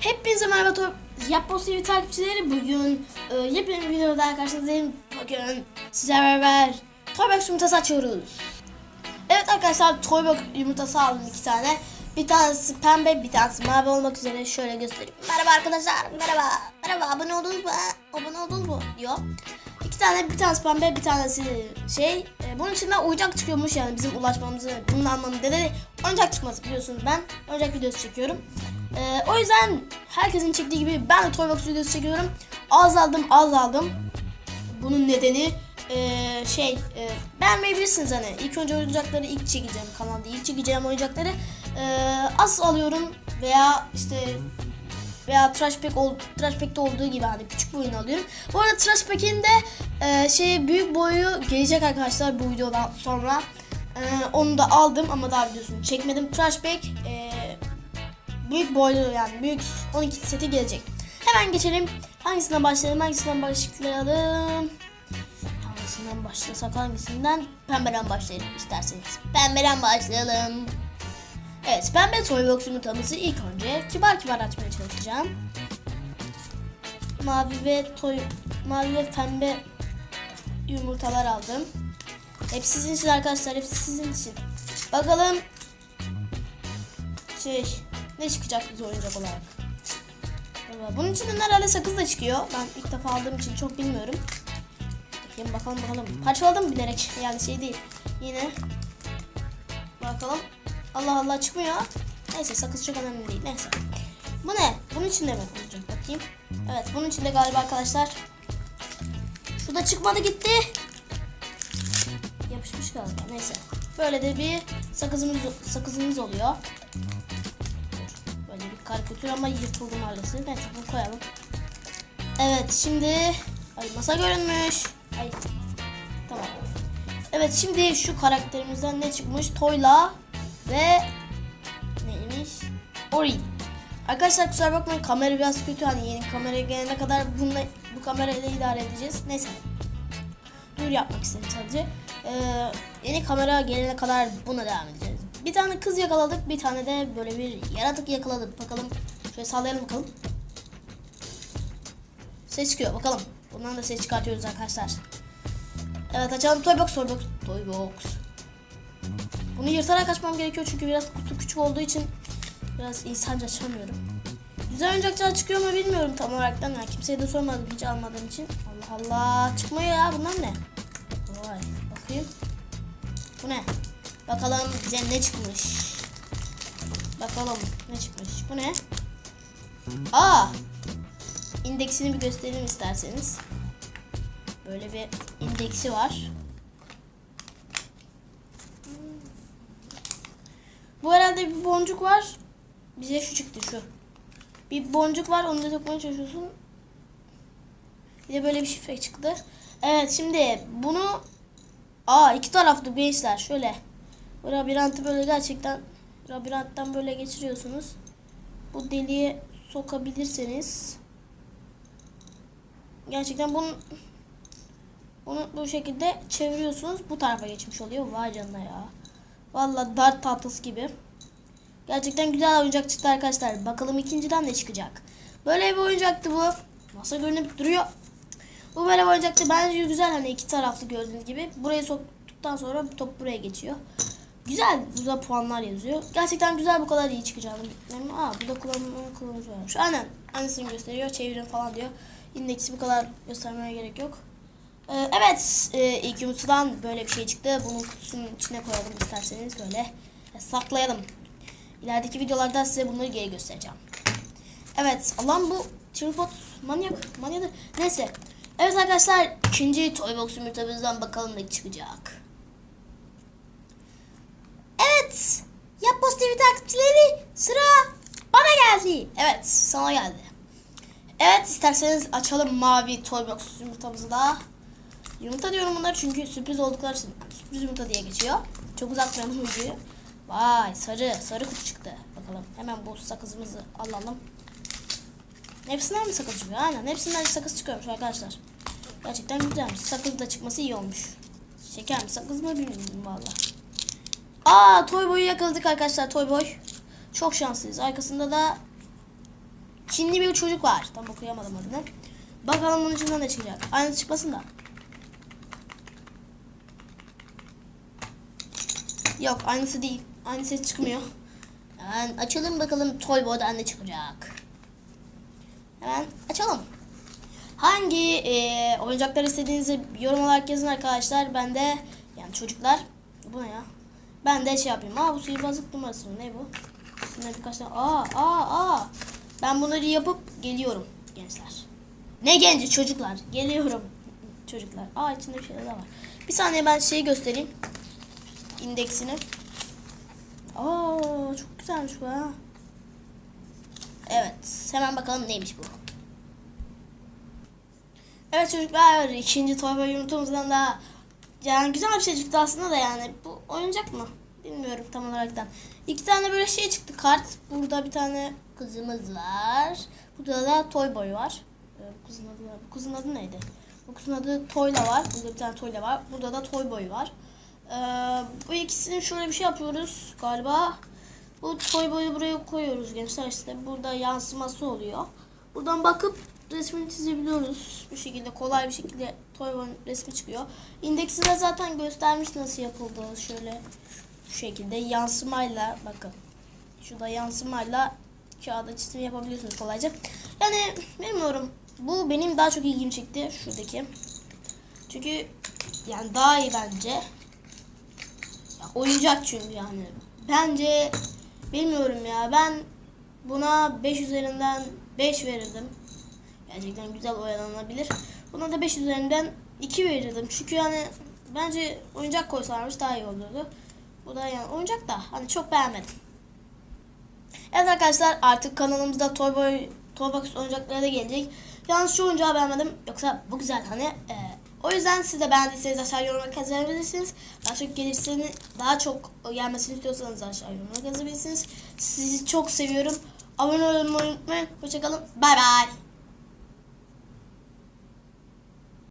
Hepinize merhaba Top Yapboz TV takipçileri bugün e, yepyeni bir videoda karşınızdayım. Bugün sizlerle beraber Toybox yumurtası açıyoruz. Evet arkadaşlar Toybox yumurtası aldım iki tane. Bir tanesi pembe bir tanesi mavi olmak üzere şöyle göstereyim. Merhaba arkadaşlar merhaba. Merhaba abone oldunuz mu? Abone oldunuz mu? Yok. İki tane bir tanesi pembe bir tanesi şey. E, bunun içinden oyuncak çıkıyormuş yani bizim ulaşmamızı bunun anlamında da oyuncak çıkması biliyorsunuz ben oyuncak videosu çekiyorum. E, o yüzden herkesin çektiği gibi ben de Toybox videosu çekiyorum. Az aldım az aldım. Bunun nedeni e, şey e, beğenmeyebilirsiniz hani. İlk önce oyuncakları ilk çekeceğim kanalda ilk çekeceğim oyuncakları e, az alıyorum veya işte veya Trash Pack ol, Trash Pack'te olduğu gibi hani küçük boyunu alıyorum. Bu arada Trash Pack'in de e, şey büyük boyu gelecek arkadaşlar bu videodan sonra. E, onu da aldım ama daha videosunu çekmedim. Trash Pack e, büyük boylu yani büyük 12 seti gelecek. Hemen geçelim. Hangisinden başlayalım? Hangisinden başlayalım? Hangisinden başlasak hangisinden? Pembeden başlayalım isterseniz. Pembeden başlayalım. Evet, pembe Toybox yumurtamızı ilk önce kibar kibar açmaya çalışacağım. Mavi ve toy mavi ve pembe yumurtalar aldım. Hepsi sizin için arkadaşlar, hepsi sizin için. Bakalım şey ne çıkacak bize oyuncak olarak. Bunun içinden herhalde sakız da çıkıyor. Ben ilk defa aldığım için çok bilmiyorum. Bakayım bakalım bakalım. Parçaladım bilerek yani şey değil. Yine bakalım. Allah Allah çıkmıyor. Neyse sakız çok önemli değil. Neyse. Bu ne? Bunun içinde mi? Bakayım. Evet bunun içinde galiba arkadaşlar. Şu da çıkmadı gitti. Yapışmış galiba. Neyse. Böyle de bir sakızımız sakızımız oluyor. Karikatür ama yırtıldı maalesef. Neyse bunu koyalım. Evet şimdi ay masa görünmüş. Ay tamam. Evet şimdi şu karakterimizden ne çıkmış? Toyla ve neymiş? Ori. Arkadaşlar kusura bakmayın kamera biraz kötü hani yeni kamera gelene kadar bununla bu kamerayla idare edeceğiz. Neyse. Duyur yapmak istedim sadece. Ee, yeni kamera gelene kadar buna devam edeceğiz. Bir tane kız yakaladık, bir tane de böyle bir yaratık yakaladık. Bakalım. Şöyle sallayalım bakalım. Ses çıkıyor bakalım. Bundan da ses çıkartıyoruz arkadaşlar. Evet açalım Toybox Toybox Toybox. Bunu yırtarak açmam gerekiyor çünkü biraz kutu küçük olduğu için biraz insanca açamıyorum. Güzel oyuncaklar çıkıyor mu bilmiyorum tam olarak. Yani kimseye de sormadım hiç almadığım için. Allah Allah çıkmıyor ya bunlar ne? Vay bakayım. Bu ne? Bakalım bize ne çıkmış. Bakalım ne çıkmış. Bu ne? Aa! İndeksini bir göstereyim isterseniz. Böyle bir indeksi var. Bu herhalde bir boncuk var. Bize şu çıktı şu. Bir boncuk var onu da takmaya çalışıyorsun. Bir de böyle bir şifre çıktı. Evet şimdi bunu Aa iki taraflı gençler şöyle. Bu böyle gerçekten labirentten böyle geçiriyorsunuz. Bu deliğe sokabilirseniz gerçekten bunu bunu bu şekilde çeviriyorsunuz. Bu tarafa geçmiş oluyor. Vay canına ya. Vallahi dart tahtası gibi. Gerçekten güzel oyuncak çıktı arkadaşlar. Bakalım ikinciden ne çıkacak. Böyle bir oyuncaktı bu. Masa görünüp duruyor. Bu böyle bir oyuncaktı. Bence güzel hani iki taraflı gördüğünüz gibi. Buraya soktuktan sonra top buraya geçiyor. Güzel. Burada puanlar yazıyor. Gerçekten güzel bu kadar iyi çıkacağını bekliyorum. Aa burada kullanma kılavuz varmış. Aynen. Aynısını gösteriyor. Çevirin falan diyor. İndeksi bu kadar göstermeye gerek yok. Ee, evet. E, ilk yumurtadan böyle bir şey çıktı. Bunun kutusunun içine koyalım isterseniz böyle. Saklayalım. İlerideki videolarda size bunları geri göstereceğim. Evet. Allah'ım bu tripod manyak. Manyadır. Neyse. Evet arkadaşlar. ikinci Toybox yumurtamızdan bakalım ne çıkacak. Evet. Yapboz TV takipçileri sıra bana geldi. Evet sana geldi. Evet isterseniz açalım mavi Toybox yumurtamızı da. Yumurta diyorum bunlar çünkü sürpriz oldukları için sürpriz yumurta diye geçiyor. Çok uzatmayalım videoyu. Vay sarı sarı kutu çıktı. Bakalım hemen bu sakızımızı alalım. Hepsinden mi sakız çıkıyor? Aynen hepsinden sakız çıkıyormuş arkadaşlar. Gerçekten güzelmiş. Sakız da çıkması iyi olmuş. Şeker mi sakız mı bilmiyorum valla. Aa Toy Boy'u yakaladık arkadaşlar Toy Boy. Çok şanslıyız. Arkasında da Çinli bir çocuk var. Tam okuyamadım adını. Bakalım bunun içinden ne çıkacak. Aynı çıkmasın da. Yok aynısı değil. Aynı ses çıkmıyor. Hemen açalım bakalım Toybo'dan ne çıkacak. Hemen açalım. Hangi e, oyuncaklar istediğinizi yorum olarak yazın arkadaşlar. Ben de yani çocuklar bu ne ya? Ben de şey yapayım. Aa bu sihirbazlık numarası mı? Ne bu? Şimdi birkaç tane. Aa aa aa. Ben bunları yapıp geliyorum gençler. Ne genci çocuklar? Geliyorum çocuklar. Aa içinde bir şeyler daha var. Bir saniye ben şeyi göstereyim. İndeksini. Aa çok güzelmiş bu ha. Evet. Hemen bakalım neymiş bu. Evet çocuklar ikinci torba yumurtamızdan da yani güzel bir şey çıktı aslında da yani bu oyuncak mı? Bilmiyorum tam olaraktan. İki tane böyle şey çıktı kart. Burada bir tane kızımız var. Burada da Toy Boy var. Ee, bu kızın adı, bu kızın adı neydi? Bu kızın adı Toyla var. Burada bir tane Toyla var. Burada da Toy Boy var. Ee, bu ikisini şöyle bir şey yapıyoruz galiba. Bu Toy Boy'u buraya koyuyoruz gençler işte. Burada yansıması oluyor. Buradan bakıp resmini çizebiliyoruz. Bu şekilde kolay bir şekilde Toy Boy'un resmi çıkıyor. İndeksinde zaten göstermiş nasıl yapıldığı. Şöyle şu şekilde yansımayla bakın. Şurada yansımayla kağıda çizim yapabiliyorsunuz kolayca. Yani bilmiyorum. Bu benim daha çok ilgimi çekti. Şuradaki. Çünkü yani daha iyi bence. Ya, oyuncak çünkü yani. Bence bilmiyorum ya. Ben buna 5 üzerinden 5 verirdim. Gerçekten güzel oynanabilir. Buna da 5 üzerinden 2 verirdim. Çünkü yani bence oyuncak koysalarmış daha iyi olurdu. Bu da yani oyuncak da hani çok beğenmedim. Evet arkadaşlar artık kanalımızda Toy Boy Toybox oyuncakları da gelecek. Yalnız şu oyuncağı beğenmedim. Yoksa bu güzel hani. E, o yüzden siz de beğendiyseniz aşağı yoruma yazabilirsiniz. Daha çok gelirsini, daha çok gelmesini istiyorsanız aşağı yoruma yazabilirsiniz. Sizi çok seviyorum. Abone olmayı unutmayın. Hoşçakalın. Bay bay.